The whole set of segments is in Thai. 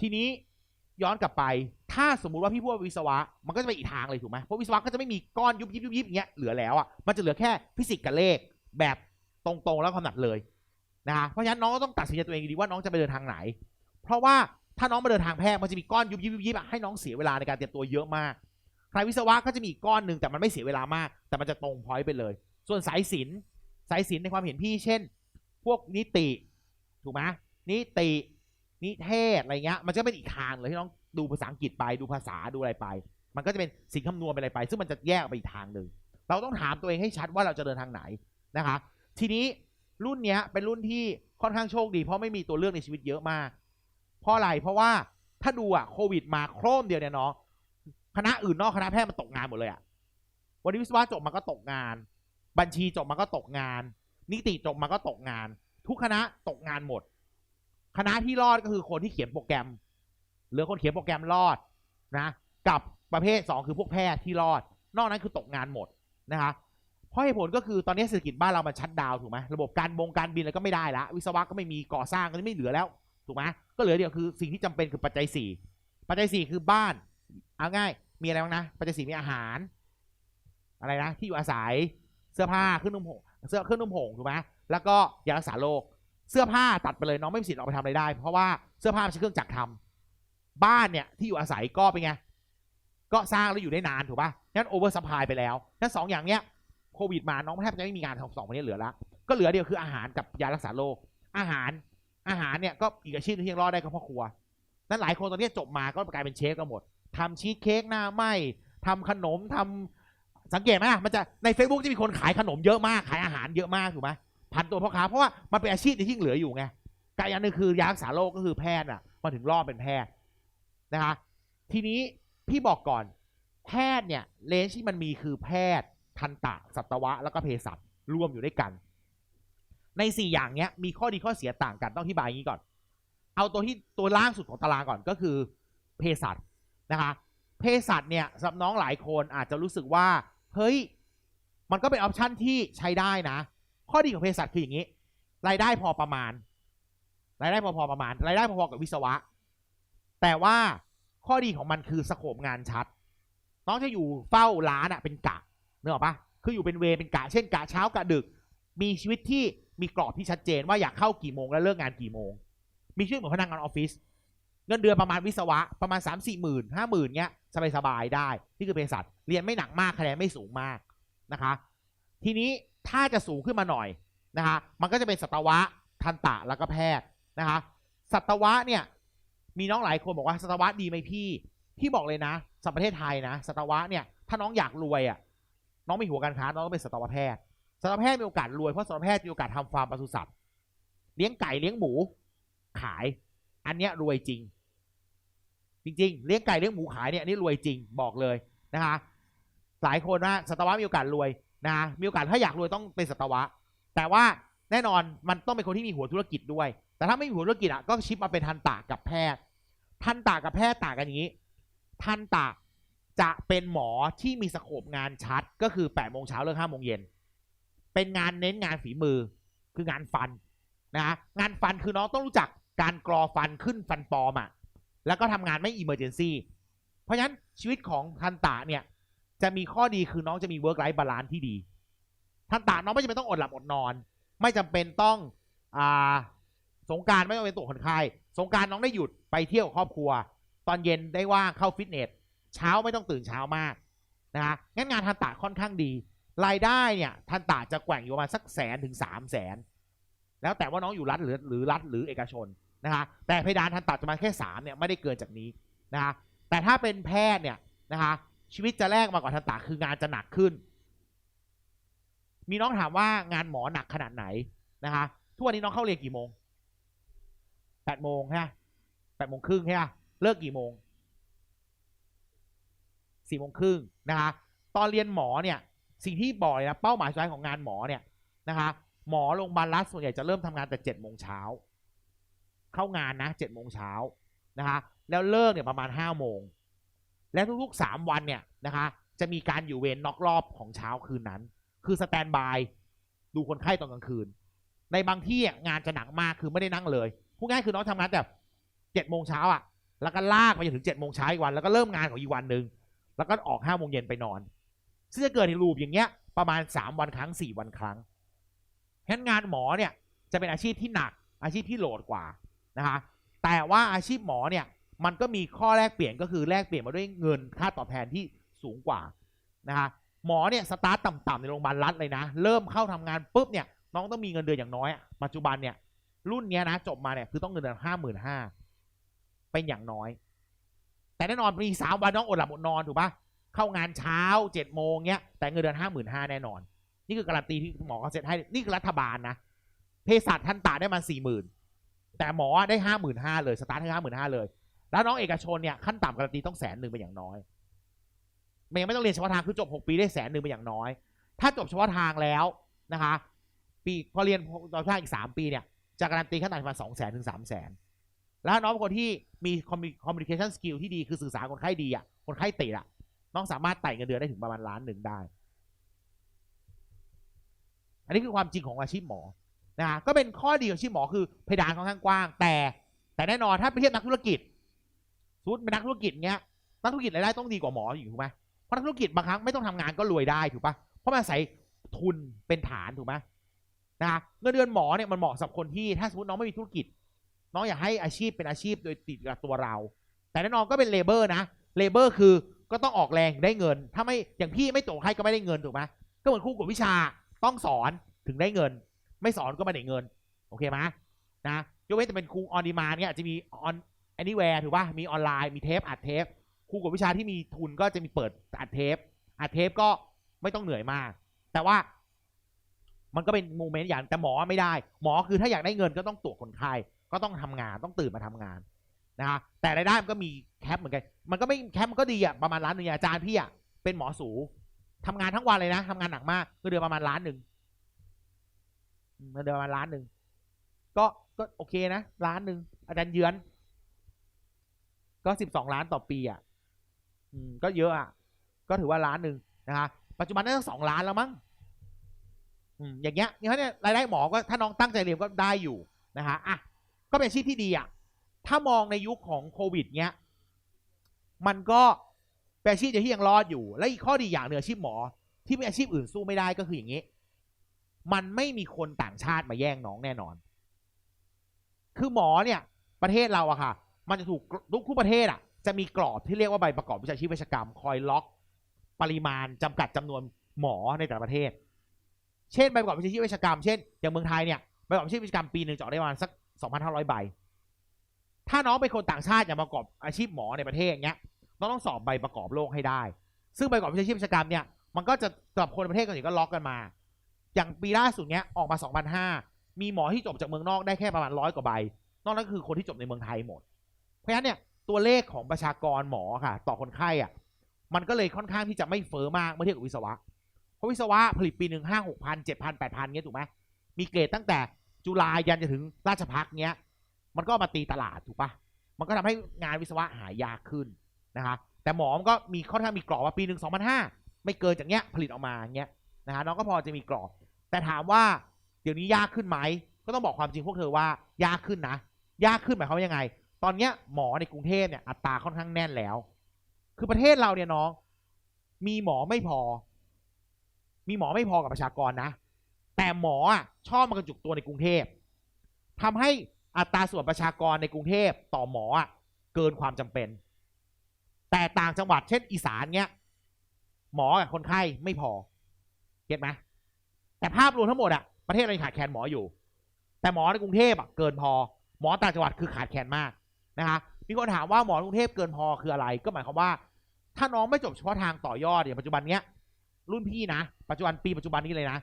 ทีนี้ย้อนกลับไป ถ้าสมมุติว่าพี่พูดว่าวิศวะ มันก็จะไปอีกทางเลยถูกไหมเพราะวิศวะก็จะไม่มีก้อนยุบยิบยุบยิบอย่างเงี้ยเหลือแล้วอะมันจะเหลือแค่ฟิสิกส์กับเลขแบบตรงๆแล้วความหนักเลยนะฮะเพราะฉะนั้นน้องก็ต้องตัดสินใจตัวเองดีว่าน้องจะไปเดินทางไหน เพราะว่าถ้าน้องมาเดินทางแพทย์มันจะมีก้อนยุบยิบยุบยิบอะให้น้องเสียเวลาในการเตรียมตัวเยอะมากใครวิศวะก็จะมีอีกก้อนหนึ่งแต่มันไม่เสียเวลามาก แต่มันจะตรงพอยต์ไปเลย ส่วนสายศิลป์สายศิลป์ในความเห็นพี่เช่น วกนิติ ถูกไหมนิติ นิเทศอะไรเงี้ย มันจะเป็นอีกทางเลยที่น้องดูภาษาอังกฤษไปดูภาษาดูอะไรไป มันก็จะเป็นสิ่งคำนวณไปอะไรไป ซึ่งมันจะแยกออกไปอีกทางหนึ่งเราต้องถามตัวเองให้ชัดว่าเราจะเดินทางไหนนะคะ ทีนี้รุ่นเนี้ยเป็นรุ่นที่ค่อนข้างโชคดี เพราะไม่มีตัวเลือกในชีวิตเยอะมาก เพราะอะไรเพราะว่าถ้าดูอะโควิดมาโครมเดียวเนี่ยเนาะคณะอื่นนอกคณะแพทย์มันตกงานหมดเลยอะวันนี้วิศวะจบมาก็ตกงาน บัญชีจบมาก็ตกงาน นิติจบมาก็ตกงาน ทุกคณะตกงานหมด คณะที่รอดก็คือคนที่เขียนโปรแกรมเหลือคนเขียนโปรแกรมรอดนะ กับประเภทสองคือพวกแพทย์ที่รอด นอกนั้นคือตกงานหมดนะคะเพราะเหตุผลก็คือตอนนี้เศรษฐกิจบ้านเรามันชัดดาวถูกไหมระบบการบงการบินอะไรก็ไม่ได้ละวิศวะก็ไม่มีก่อสร้างก็ไม่เหลือแล้วถูกไหมก็เหลือเดียวคือสิ่งที่จำเป็นคือปัจจัยสี่ปัจจัยสี่คือบ้านเอาง่ายมีอะไรบ้างนะปัจจัยสี่มีอาหาร อะไรนะที่อยู่อาศัย สื้อผ้าเครื่องนุ่มห่มเสื้อเครื่องนุ่มห่มถูกไหมแล้วก็ยารักษาโรคเสื้อผ้าตัดไปเลยน้องไม่มีสิทธิ์ออกไปทำอะไรได้ เพราะว่าเสื้อผ้าไม่ใช่เครื่องจักรทำบ้านเนี่ยที่อยู่อาศัยก็เป็นไงก็สร้างแล้วอยู่ได้นานถูกป่ะงั้นโอเวอร์สปายไปแล้วงั้นสองอย่างเนี้ยโควิดมาน้องแทบจะไม่มีงานทำสองคนนี้เหลือล้วก็เหลือเดียวคืออาหารกับยารักษาโรคอาหารอาหารเนี่ยก็อีกอาชีพที่ยังรอดได้ก็พ่อครัว นั้นหลายคนตอนนี้จบมาก็กลายเป็นเชฟกันหมดทำชีสเค้กหน้าไหมทำขนมทำ สังเกตไหมล่ะมันจะใน Facebook จะมีคนขายขนมเยอะมากขายอาหารเยอะมากถูกไหมพันตัวพ่อค้าเพราะว่ามันเป็นอาชีพที่ยังเหลืออยู่ไงกอีกอันนึงคือยารักษาโรคก็คือแพทย์อะมาถึงรอดเป็นแพทย์นะคะ ทีนี้พี่บอกก่อน แพทย์เนี่ยเลนส์ที่มันมีคือแพทย์ทันตะสัตวะแล้วก็เภสัชรวมอยู่ด้วยกัน ในสี่อย่างเนี้ยมีข้อดีข้อเสียต่างกันต้องอธิบายอย่างนี้ก่อน เอาตัวที่ตัวล่างสุดของตารางก่อนก็คือเภสัชนะคะเภสัชเนี่ยสำหรับน้องหลายคนอาจจะรู้สึกว่า เฮ้ย มันก็เป็นออปชันที่ใช้ได้นะ ข้อดีของเภสัชคืออย่างนี้ รายได้พอประมาณ รายได้พอๆประมาณ รายได้พอๆกับวิศวะ แต่ว่าข้อดีของมันคือสโคปงานชัด น้องจะอยู่เฝ้าร้านอะเป็นกะเนอะปะคืออยู่เป็นเวรเป็นกะ เช่นกะเช้ากะดึก มีชีวิตที่มีกรอบที่ชัดเจนว่าอยากเข้ากี่โมงและเลิกงานกี่โมง มีชีวิตเหมือนพนักงานออฟฟิศ เงินเดือนประมาณวิศวะประมาณ 3 4มสี่หมื่นห้าหมื่นเงี้ยสบายสบายๆได้นี่คือเภสัชเรียนไม่หนักมากคะแนนไม่สูงมากนะคะ ทีนี้ถ้าจะสูงขึ้นมาหน่อยนะคะมันก็จะเป็นสัตวะทันตะแล้วก็แพทย์นะคะสัตวะเนี่ยมีน้องหลายคนบอกว่าสัตวะดีไหมพี่พี่บอกเลยนะสำหรับประเทศไทยนะสัตวะเนี่ยถ้าน้องอยากรวยอะน้องมีหัวการค้าน้องต้องเป็นสัตวแพทย์สัตวแพทย์มีโอกาสรวยเพราะสัตวแพทย์มีโอกาสทำฟาร์มปศุสัตว์เลี้ยงไก่เลี้ยงหมูขาย อันเนี้ยรวยจริง จริง ๆ เลี้ยงไก่เลี้ยงหมูขายเนี่ยนี่รวยจริงบอกเลยนะคะหลายคนว่าสัตวะมีโอกาสรวยนะมีโอกาสถ้าอยากรวยต้องเป็นสัตวะ แต่ว่าแน่นอนมันต้องเป็นคนที่มีหัวธุรกิจด้วย แต่ถ้าไม่มีหัวธุรกิจอะก็ชิปมาเป็นทันตะกับแพทย์ ทันตะกับแพทย์ต่างกันอย่างนี้ ทันตะจะเป็นหมอที่มีสโคปงานชัดก็คือ8ปดโมงเช้าเลิกห้าโมงเย็นเป็นงานเน้นงานฝีมือคืองานฟันนะงานฟันคือน้องต้องรู้จักการกรอฟันขึ้นฟันปลอมอะ แล้วก็ทำงานไม่อิมเมอร์เจนซีเพราะฉะนั้นชีวิตของทันตะเนี่ย จะมีข้อดีคือน้องจะมีเวิร์กไลฟ์บาลานซ์ที่ดี ทันตะน้องไม่จำเป็นต้องอดหลับอดนอน ไม่จำเป็นต้องอ่าสงการไม่ต้องเป็นตัวคนไข้สงการน้องได้หยุดไปเที่ยวครอบครัว ตอนเย็นได้ว่างเข้าฟิตเนสเช้าไม่ต้องตื่นเช้ามากนะฮะงั้นงานทันตะค่อนข้างดี รายได้เนี่ยทันตะจะแกว่งอยู่ประมาณสักแสนถึงสามแสนแล้วแต่ว่าน้องอยู่รัฐหรือหรือรัฐหรือเอกชน นะฮะแต่เพดานทันตะจะมาแค่สามเนี่ยไม่ได้เกินจากนี้นะฮะแต่ถ้าเป็นแพทย์เนี่ยนะคะชีวิตจะแลกมากกว่าทันตะคืองานจะหนักขึ้น มีน้องถามว่างานหมอหนักขนาดไหนนะคะทุกวันนี้น้องเข้าเรียนกี่โมงแปดโมงใช่ไหมแปดโมงครึ่งใช่ไหมเลิกกี่โมงสี่โมงครึ่งนะคะตอนเรียนหมอเนี่ยสิ่งที่บอกเลยนะเป้าหมายสุดท้ายของงานหมอเนี่ยนะคะหมอโรงพยาบาลรัฐส่วนใหญ่จะเริ่มทำงานแต่เจ็ดโมงเช้า เข้างานนะเจ็ดโมงเช้านะคะแล้วเลิกเนี่ยประมาณห้าโมง และทุกๆสามวันเนี่ยนะคะ จะมีการอยู่เวรนอกรอบของเช้าคืนนั้น คือสแตนบายดูคนไข้ตอนกลางคืน ในบางที่งานจะหนักมากคือไม่ได้นั่งเลยพูดง่ายคือน้องทำงานแบบเจ็ดโมงเช้าอะ แล้วก็ลากไปจนถึงเจ็ดโมงเช้าอีกวัน แล้วก็เริ่มงานของอีกวันหนึ่งแล้วก็ออกห้าโมงเย็นไปนอน ซึ่งจะเกิดในรูปอย่างเงี้ย ประมาณสามวันครั้งสี่วันครั้งเพราะฉะนั้นงานหมอเนี่ยจะเป็นอาชีพที่หนักอาชีพที่โหลดกว่า นะคะแต่ว่าอาชีพหมอเนี่ยมันก็มีข้อแลกเปลี่ยนก็คือแลกเปลี่ยนมาด้วยเงินค่าตอบแทนที่สูงกว่านะคะหมอเนี่ยสตาร์ตต่ำๆในโรงพยาบาลรัฐเลยนะ เริ่มเข้าทำงานปุ๊บเนี่ยน้องต้องมีเงินเดือนอย่างน้อยปัจจุบันเนี่ยรุ่นเนี้ยนะจบมาเนี่ยคือต้องเงินเดือนห้าหมื่นห้าเป็นอย่างน้อย แต่แน่นอนมีสามวันน้องอดหลับอดนอนถูกปะเข้างานเช้าเจ็ดโมงเนี้ยแต่เงินเดือนห้าหมื่นห้าแน่นอน นี่คือการันตีที่หมอเขาเซ็ตให้นี่คือรัฐบาลนะเภสัชทันตาได้มาสี่หมื่น แต่หมอได้ห้าหมื่นห้าเลย สตาร์ทให้ห้าหมื่นห้าเลย แล้วน้องเอกชนเนี่ยขั้นต่ำการันตีต้องแสนหนึ่งเป็นอย่างน้อยมันยังไม่ต้องเรียนเฉพาะทางคือจบหกปีได้แสนหนึ่งเป็นอย่างน้อย ถ้าจบเฉพาะทางแล้วนะคะ ปีพอเรียนตอนภาคอีกสามปีเนี่ยจะการันตีขั้นต่ำประมาณสองแสนถึงสามแสนแล้วน้องเป็นคนที่มีคอมมิวนิเคชันสกิลที่ดีคือสื่อสารคนไข้ดีอะคนไข้ติดอะน้องสามารถไต่เงินเดือนได้ถึงประมาณล้านหนึ่งได้ อันนี้คือความจริงของอาชีพหมอ นะก็เป็นข้อดีของอาชีพหมอคือเพดานค่อนข้างกว้าง แต่ แต่แน่นอนถ้าไปเทียบนักธุรกิจสมมติเป็นนักธุรกิจเงี้ยนักธุรกิจรายได้ต้องดีกว่าหมออยู่ถูกไหมเพราะนักธุรกิจบางครั้งไม่ต้องทำงานก็รวยได้ถูกปะเพราะมันอาศัยทุนเป็นฐานถูกไหมนะเงินเดือนหมอเนี่ยมันเหมาะสำหรับคนที่ถ้าสมมติน้องไม่มีธุรกิจ น้องอยากให้อาชีพเป็นอาชีพโดยติดกับตัวเรา แต่แน่นอนก็เป็นเลเบอร์นะเลเบอร์คือก็ต้องออกแรงได้เงิน ถ้าไม่อย่างพี่ไม่ตรงให้ก็ไม่ได้เงินถูกไหมก็เหมือนครูกวดวิชาต้องสอนถึงได้เงิน ไม่สอนก็ไม่ได้เงิน โอเคไหมนะยกเว้นแต่เป็นครูออนดีมาเนี่ยอาจจะมีออนแอนิแวร์ถูกป่ะมีออนไลน์มีเทปอัดเทปครูกวดวิชาที่มีทุนก็จะมีเปิดอัดเทปอัดเทปก็ไม่ต้องเหนื่อยมาก แต่ว่า มันก็เป็นโมเมนต์อย่างแต่หมอไม่ได้ หมอคือถ้าอยากได้เงินก็ต้องตรวจคนไข้ก็ต้องทำงานต้องตื่นมาทำงานนะฮะแต่รายได้มันก็มีแคปเหมือนกัน มันก็ไม่แคปมันก็ดีอะประมาณล้านหนึ่งอาจารย์พี่อะเป็นหมอสูทำงานทั้งวันเลยนะทำงานหนักมากเงินเดือนประมาณล้านหนึ่ง เงินเดือนประมาณล้านหนึ่งก็ก็โอเคนะล้านหนึ่งอาจารย์เยือน ก็สิบสองล้านต่อปีอะอืมก็เยอะอะ ก็ถือว่าล้านหนึ่งนะฮะปัจจุบันน่าจะสองล้านแล้วมั้งอืมอย่างเงี้ยเนี่ยเนี่ยรายได้หมอก็ถ้าน้องตั้งใจเรียนก็ได้อยู่นะฮะอะก็เป็นอาชีพที่ดีอะถ้ามองในยุคของโควิดเนี้ย มันก็เป็นอาชีพเดียวที่ยังรอดอยู่ และอีกข้อดีอย่างเหนึ่งอาชีพหมอ ที่เป็นอาชีพอื่นสู้ไม่ได้ก็คืออย่างนี้ มันไม่มีคนต่างชาติมาแย่งน้องแน่นอน คือหมอเนี่ย ประเทศเราอะค่ะ มันจะถูกทุกทุกประเทศอะจะมีกรอบที่เรียกว่าใบประกอบวิชาชีพเวชกรรม คอยล็อก ปริมาณจำกัดจำนวนหมอในแต่ละประเทศ เช่นใบประกอบวิชาชีพเวชกรรม เช่น อย่างเมืองไทยเนี่ยใบประกอบวิชาชีพเวชกรรมปีหนึ่งจะได้ประมาณสัก2,500ใบ ถ้าน้องเป็นคนต่างชาติอยากประกอบอาชีพหมอในประเทศอย่างเงี้ย น้องต้องสอบใบประกอบโรคให้ได้ ซึ่งใบประกอบวิชาชีพเวชกรรมเนี่ย มันก็จะสำหรับคนในประเทศกันอยู่ก็ล็อกกันมา อย่างปีล่าสุดเนี้ยออกมา2,500มีหมอที่จบจากเมืองนอกได้แค่ประมาณร้อยกว่าใบ นอกนั้นคือคนที่จบในเมืองไทยหมด เพราะฉะนั้นเนี่ยตัวเลขของประชากรหมอค่ะ ต่อคนไข้อะมันก็เลยค่อนข้างที่จะไม่เฟ้อมากเมื่อเทียบกับวิศวะ เพราะวิศวะผลิตปีหนึ่งห้าหกพันเจ็ดพันแปดพันเงี้ยถูกไหมมีเกรดตั้งแต่จุฬายันจะถึงราชพักเงี้ย มันก็มาตีตลาดถูกปะมันก็ทำให้งานวิศวะหายากขึ้นนะคะ แต่หมอมันก็มีค่อนข้างมีกรอบว่าปีหนึ่งสองพันห้าไม่เกินจากเนี้ยผลิตออกมาเงี้ย นะฮะน้องก็พอจะมีกรอบ แต่ถามว่าเดี๋ยวนี้ยากขึ้นไหมก็ต้องบอกความจริงพวกเธอว่ายากขึ้นนะ ยากขึ้นหมายความว่ายังไง ตอนเนี้ยหมอในกรุงเทพเนี่ยอัตราค่อนข้างแน่นแล้ว คือประเทศเราเนี่ยน้อง มีหมอไม่พอ มีหมอไม่พอกับประชากรนะ แต่หมอชอบมากระจุกตัวในกรุงเทพทำให้อัตราส่วนประชากรในกรุงเทพต่อหมอเกินความจำเป็น แต่ต่างจังหวัดเช่นอีสานเนี้ยหมอกับคนไข้ไม่พอ เก็ตไหมแต่ภาพรวมทั้งหมดอะประเทศเรายังขาดแคลนหมออยู่ แต่หมอในกรุงเทพอะเกินพอ หมอต่างจังหวัดคือขาดแคลนมากนะคะมีคนถามว่าหมอกรุงเทพเกินพอคืออะไร ก็หมายความว่า ถ้าน้องไม่จบเฉพาะทางต่อยอดอย่างปัจจุบันเนี้ย รุ่นพี่นะปัจจุบันปีปัจจุบันนี้เลยนะ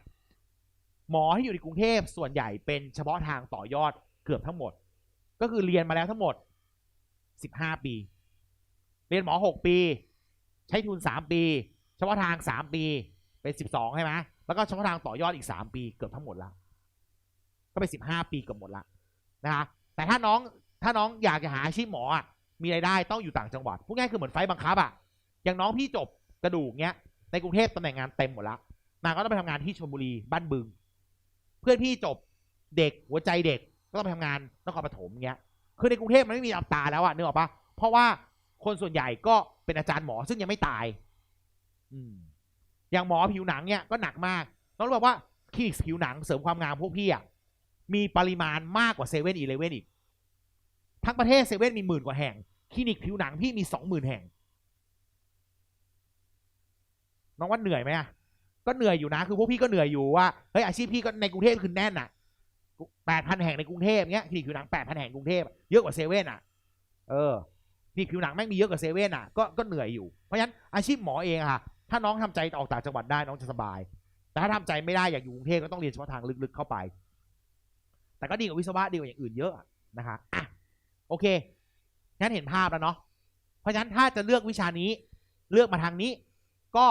หมอที่อยู่ในกรุงเทพส่วนใหญ่เป็นเฉพาะทางต่อยอดเกือบทั้งหมด ก็คือเรียนมาแล้วทั้งหมดสิบห้าปี เรียนหมอหกปี ใช้ทุนสามปี เฉพาะทางสามปี เป็นสิบสองใช่ไหมแล้วก็เฉพาะทางต่อยอดอีกสามปีเกือบทั้งหมดละก็เป็นสิบห้าปีเกือบหมดละนะคะแต่ถ้าน้องถ้าน้องอยากจะหาอาชีพหมออะมีรายได้ต้องอยู่ต่างจังหวัดพูดง่ายคือเหมือนไฟบังคับอะอย่างน้องพี่จบกระดูกเนี้ยในกรุงเทพตำแหน่งงานเต็มหมดละนางก็ต้องไปทำงานที่ชลบุรีบ้านบึง เพื่อนพี่จบเด็กหัวใจเด็กก็ต้องไปทำงานนครปฐมเงี้ย คือในกรุงเทพมันไม่มีอัตราแล้วอะนึกออกปะเพราะว่าคนส่วนใหญ่ก็เป็นอาจารย์หมอซึ่งยังไม่ตาย อืม อย่างหมอผิวหนังเนี่ยก็หนักมากต้องบอกว่าคลินิกผิวหนังเสริมความงามพวกพี่อะมีปริมาณมากกว่าเซเว่นอีเลเว่นอีก ทั้งประเทศเซเว่นมีหมื่นกว่าแห่ง คลินิกผิวหนังพี่มีสองหมื่นแห่ง น้องว่าเหนื่อยไหมอะก็เหนื่อยอยู่นะ คือพวกพี่ก็เหนื่อยอยู่ว่าเฮ้ยอาชีพพี่ก็ในกรุงเทพคือแน่นอะแปดพันแห่งในกรุงเทพเนี้ยคลินิกผิวหนังแปดพันแห่งกรุงเทพเยอะกว่าเซเว่นอะเออคลินิกผิวหนังแม่งมีเยอะกว่าเซเว่นอะก็ก็เหนื่อยอยู่เพราะฉะนั้นอาชีพหมอเองอะค่ะ ถ้าน้องทำใจออกต่างจังหวัดได้น้องจะสบาย แต่ถ้าทำใจไม่ได้อยากอยู่กรุงเทพก็ต้องเรียนเฉพาะทางลึกๆเข้าไป แต่ก็ดีกว่าวิศวะดีกว่าอย่างอื่นเยอะนะคะอะโอเคงั้นเห็นภาพแล้วเนาะเพราะฉะนั้นถ้าจะเลือกวิชานี้เลือกมาทางนี้ ก็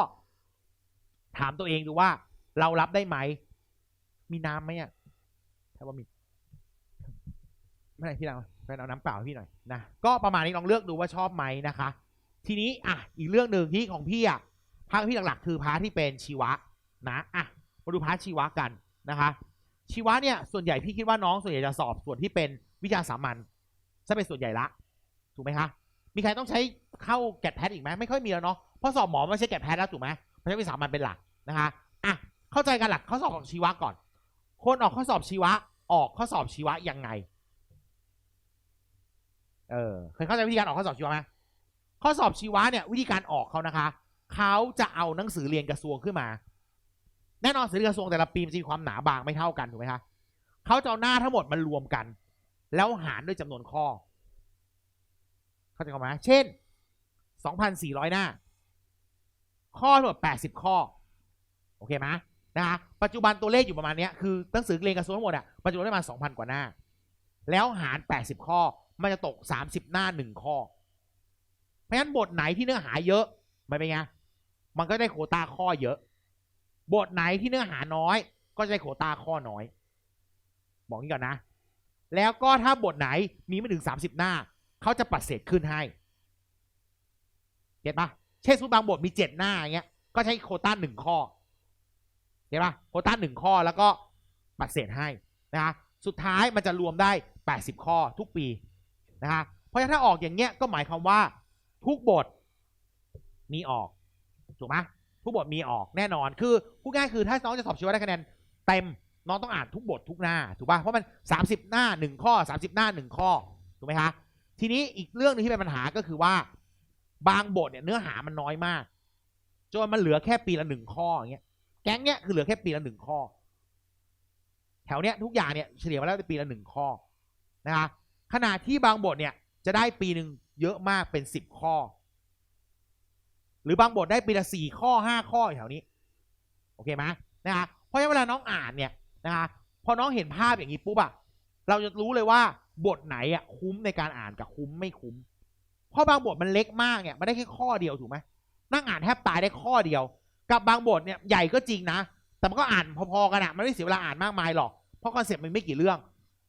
ถามตัวเองดูว่า เรารับได้ไหม มีน้ำไหมอะถ้าว่ามีไม่ได้พี่เราแฟนเอาน้ำเปล่าพี่หน่อยนะก็ประมาณนี้ลองเลือกดูว่าชอบไหมนะคะ ทีนี้อะอีกเรื่องหนึ่งที่ของพี่อะ พาร์ทพี่หลักๆ คือพาร์ทที่เป็นชีวะนะอะมาดูพาร์ทชีวะกันนะคะชีวะเนี่ยส่วนใหญ่พี่คิดว่าน้องส่วนใหญ่จะสอบส่วนที่เป็นวิชาสามัญซะเป็นส่วนใหญ่ละ ถูกไหมคะมีใครต้องใช้เข้าแกดแพทอีกไหมไม่ค่อยมีแล้วเนาะเพราะสอบหมอไม่ใช่แกดแพทแล้วถูกไหมเพราะใช้วิชาสามัญเป็นหลักนะคะอะเข้าใจกันหลักข้อสอบของชีวะก่อน คนออกข้อสอบชีวะออกข้อสอบชีวะยังไงเออเคยเข้าใจวิธีการออกข้อสอบชีวะไหมข้อสอบชีวะเนี่ยวิธีการออกเขานะคะ เขาจะเอาหนังสือเรียนกระทรวงขึ้นมา แน่นอนหนังสือกระทรวงแต่ละปีมีความหนาบางไม่เท่ากันถูกไหมคะเขาจะเอาหน้าทั้งหมดมันรวมกัน แล้วหารด้วยจำนวนข้อ เข้าใจไหมเช่น2,400หน้า ข้อทั้งหมด80ข้อ โอเคไหมนะฮะปัจจุบันตัวเลขอยู่ประมาณเนี้ยคือหนังสือเรียนกระทรวงทั้งหมดอะปัจจุบันได้มา2,000กว่าหน้า แล้วหาร80ข้อมันจะตก30หน้า1ข้อ เพราะฉะนั้นบทไหนที่เนื้อหาเยอะมันเป็นไง มันก็ได้โควตาข้อเยอะ บทไหนที่เนื้อหาน้อย ก็จะได้โควตาข้อน้อย บอกนี้ก่อนนะ แล้วก็ถ้าบทไหนมีไม่ถึง30หน้า เขาจะปัดเศษขึ้นให้เก็ตปะเช่นสมมุติบางบทมี7หน้าอย่างเงี้ย ก็ใช้โควต้าหนึ่งข้อเก็ตปะโควต้าหนึ่งข้อแล้วก็ปัดเศษให้นะคะสุดท้ายมันจะรวมได้ 80 ข้อทุกปีนะคะเพราะฉะนั้นถ้าออกอย่างเงี้ยก็หมายความว่าทุกบทมีออก ถูกไหมทุกบทมีออกแน่นอนคือพูดง่ายคือถ้าน้องจะสอบชีวะได้คะแนนเต็มน้องต้องอ่านทุกบททุกหน้าถูกป่ะเพราะมัน 30 หน้า 1 ข้อ 30 หน้า 1 ข้อถูกไหมคะทีนี้อีกเรื่องหนึงที่เป็นปัญหาก็คือว่า บางบทเนี่ยเนื้อหามันน้อยมากจนมันเหลือแค่ปีละหนึ่งข้ออย่างเงี้ยแก๊งเนี้ยคือเหลือแค่ปีละหนึ่งข้อ แถวเนี้ยทุกอย่างเนี่ยเฉลี่ยมาแล้วปีละหนึ่งข้อนะคะขณะที่บางบทเนี่ยจะได้ปีหนึ่งเยอะมากเป็นสิบข้อ หรือบางบทได้ปีละสี่ข้อห้าข้อแถวนี้ โอเคไหมนะคะเพราะฉะนั้นเวลาน้องอ่านเนี่ยนะคะพอน้องเห็นภาพอย่างนี้ปุ๊บอะเราจะรู้เลยว่าบทไหนอะคุ้มในการอ่านกับคุ้มไม่คุ้ม เพราะบางบทมันเล็กมากเนี่ยมันได้แค่ข้อเดียวถูกไหมนั่งอ่านแทบตายได้ข้อเดียว กับบางบทเนี่ยใหญ่ก็จริงนะ แต่มันก็อ่านพอๆกันอะมันไม่เสียเวลาอ่านมากมายหรอก เพราะคอนเซ็ปต์มันไม่กี่เรื่อง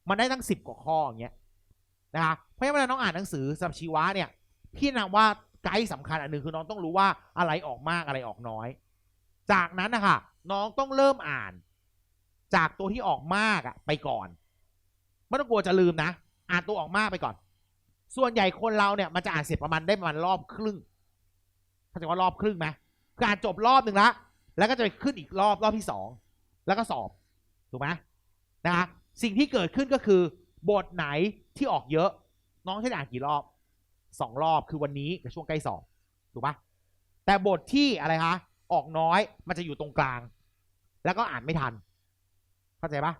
มันได้ตั้งสิบกว่าข้ออย่างเงี้ยนะคะเพราะฉะนั้นเวลาน้องอ่านหนังสือสับชีวะเนี่ย พี่แนะนำว่า ไกด์สำคัญอันหนึ่งคือน้องต้องรู้ว่าอะไรออกมากอะไรออกน้อย จากนั้นนะคะน้องต้องเริ่มอ่าน จากตัวที่ออกมากอะไปก่อนไม่ต้องกลัวจะลืมนะ อ่านตัวออกมากไปก่อน ส่วนใหญ่คนเราเนี่ยมันจะอ่านเสร็จประมาณได้ประมาณรอบครึ่งเข้าใจว่ารอบครึ่งไหมคืออ่านจบรอบหนึ่งละแล้วก็จะไปขึ้นอีกรอบรอบที่สองแล้วก็สอบถูกไหมนะคะสิ่งที่เกิดขึ้นก็คือบทไหนที่ออกเยอะ น้องใช้อ่านกี่รอบ สองรอบคือวันนี้กับช่วงใกล้สอบถูกปะแต่บทที่อะไรคะออกน้อยมันจะอยู่ตรงกลาง แล้วก็อ่านไม่ทัน เข้าใจปะ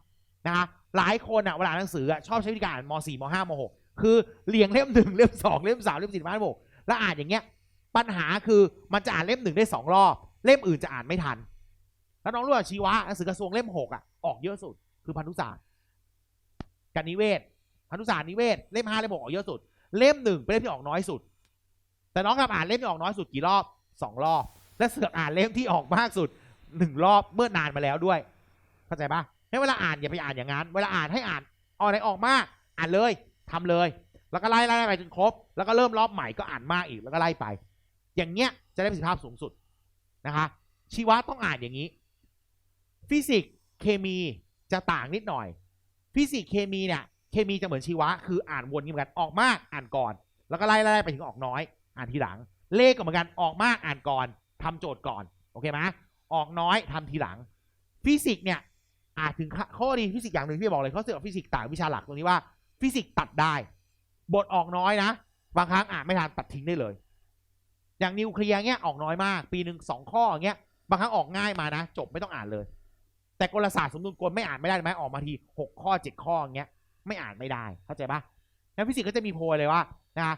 นะคะหลายคนอะเวลาหนังสืออะชอบใช้วิธีการอ่านมสี่มห้ามหกคือเรียงเล่มหนึ่งเล่มสองเล่มสามเล่มสี่เล่มห้าเล่มหกแล้วอ่านอย่างเงี้ย ปัญหาคือมันจะอ่านเล่มหนึ่งได้สองรอบ เล่มอื่นจะอ่านไม่ทัน แล้วน้องรู้ว่าชีวะหนังสือกระทรวงเล่มหกอะออกเยอะสุด คือพันธุศาสตร์กับนิเวศพันธุศาสตร์นิเวศเล่มห้าเล่มหกออกเยอะสุด เล่มหนึ่งเป็นเล่มที่ออกน้อยสุด แต่น้องกลับอ่านเล่มที่ออกน้อยสุดกี่รอบสองรอบ และเสือกอ่านเล่มที่ออกมากสุดหนึ่งรอบเมื่อนานมาแล้วด้วย เข้าใจปะให้เวลาอ่านอย่าไปอ่านอย่างนั้น เวลาอ่านให้อ่านเอาอะไรออกมาก อ่านเลยทำเลย แล้วก็ไล่ไล่ไล่ไปจนครบ แล้วก็เริ่มรอบใหม่ก็อ่านมากอีกแล้วก็ไล่ไป อย่างเงี้ยจะได้ประสิทธิภาพสูงสุดนะคะ ชีวะต้องอ่านอย่างนี้ ฟิสิกส์เคมีจะต่างนิดหน่อย ฟิสิกส์เคมีเนี่ย เคมีจะเหมือนชีวะ คืออ่านวนกันเหมือนกันออกมากอ่านก่อน แล้วก็ไล่ไล่ไปถึงออกน้อย อ่านทีหลัง เลขก็เหมือนกันออกมากอ่านก่อนทำโจทย์ก่อนโอเคไหมออกน้อยทำทีหลัง ฟิสิกส์เนี่ยอาจถึงข้อดีฟิสิกส์อย่างหนึ่งที่บอกเลยเขาเสือกบฟิสิกส์ต่างวิชาหลักตรงนี้ว่าฟิสิกส์ตัดได้ บทออกน้อยนะบางครั้งอ่านไม่ทันตัดทิ้งได้เลย อย่างนิวเคลียร์เงี้ยออกน้อยมาก ปีหนึ่งสองข้ออย่างเงี้ยบางครั้งออกง่ายมานะ จบไม่ต้องอ่านเลย แต่กลศาสตร์สมดุลกลไม่อ่านไม่ได้ไหมออกมาทีหกข้อเจ็ดข้ออย่างเงี้ย ไม่อ่านไม่ได้เข้าใจปะแล้วฟิสิกส์ก็จะมีโพยเลยว่านะ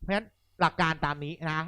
เพราะฉะนั้นหลักการตามนี้นะ